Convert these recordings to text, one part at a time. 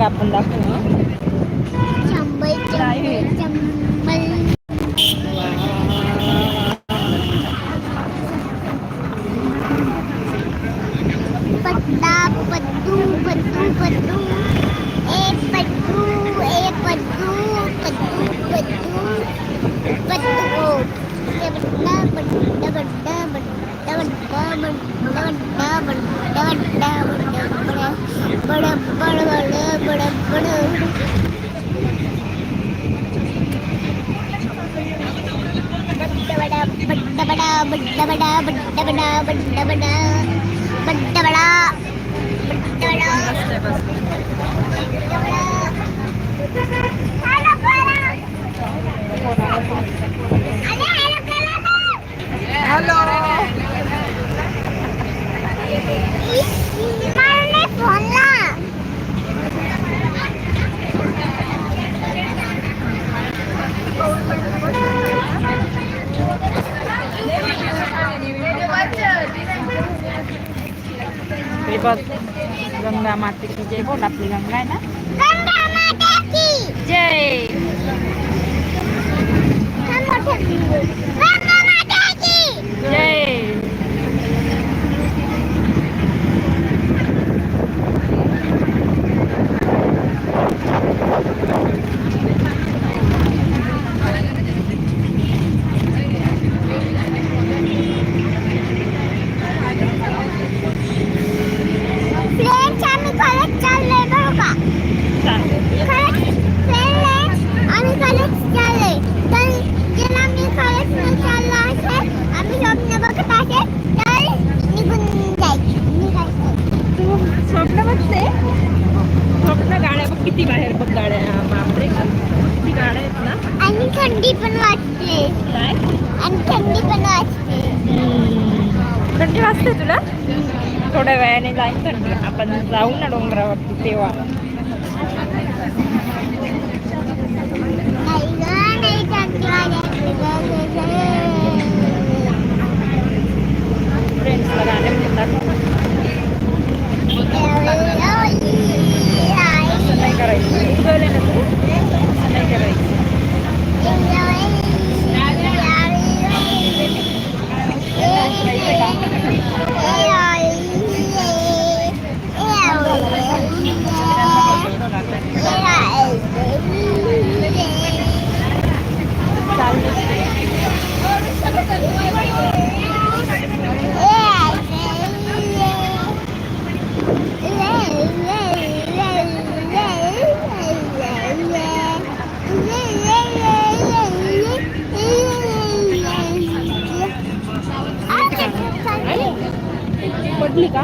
కాకుండా down, down, down, down. பட்டபடா பட்டபடா பட்டபடா பட்டபடா आपली बघ गंगा माते की जय बोल आपली गंगा आहे ना जय जय किती बाहेर बघ गाड्या बापरे. किती गाड्या आहेत ना? आणि थंडी पण वाटते काय? आणि थंडी पण वाटते थंडी वाजते तुला? थोड्या वेळाने जाईन थंडी. आपण जाऊ ना डोंगरावरती तेव्हा. नाही थंडी वाजते पडली का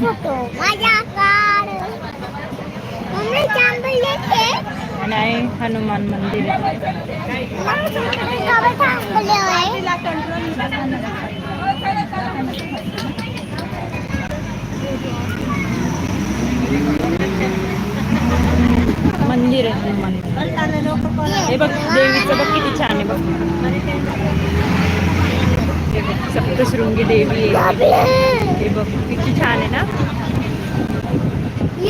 फोटो माझ्या मम्मी चांबल येते? आहे हनुमान मंदिर मंदिर आहे हनुमान हे बघ देवीचं बघ किती छान आहे बघ. हे बघ, सप्तशृंगी देवी आहे. हे बघ किती छान आहे ना?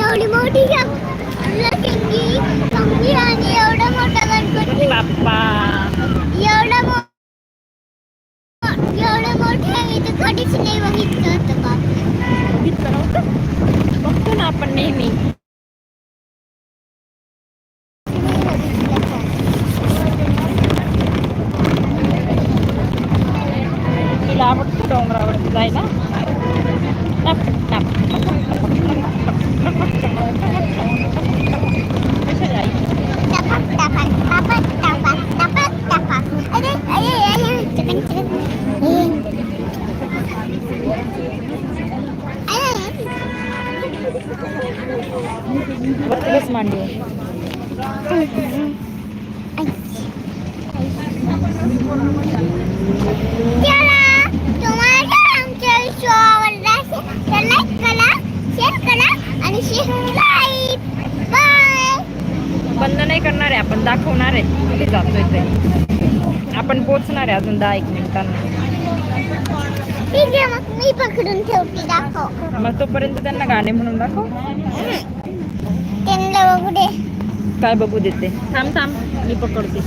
एवढी मोठी लकिंगी कंगी आणि एवढा मोठा गणपती बाप्पा. एवढं তাই না Terus mandi. Ya, आणि बंद नाही करणार आहे आपण दाखवणार आहे. कुठे जातोय ते आपण पोचणार आहे अजून दहा एक मिनिटांना. मी पकडून ठेवते दाखव. मग तोपर्यंत त्यांना गाणे म्हणून दाखव. त्यांना बघू दे. काय बघू देते. थांब थांब. मी पकडते.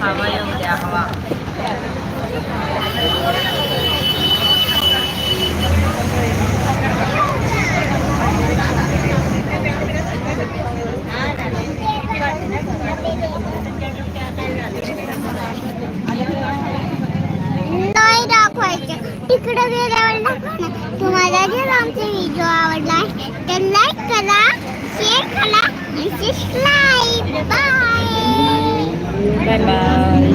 हवा येऊ द्या हवा इकडे गेल्यावर दाखवणार तुम्हाला जर आमचा व्हिडिओ आवडला तर लाईक करा शेअर करा आणि सबस्क्राईब बाय बाय बाय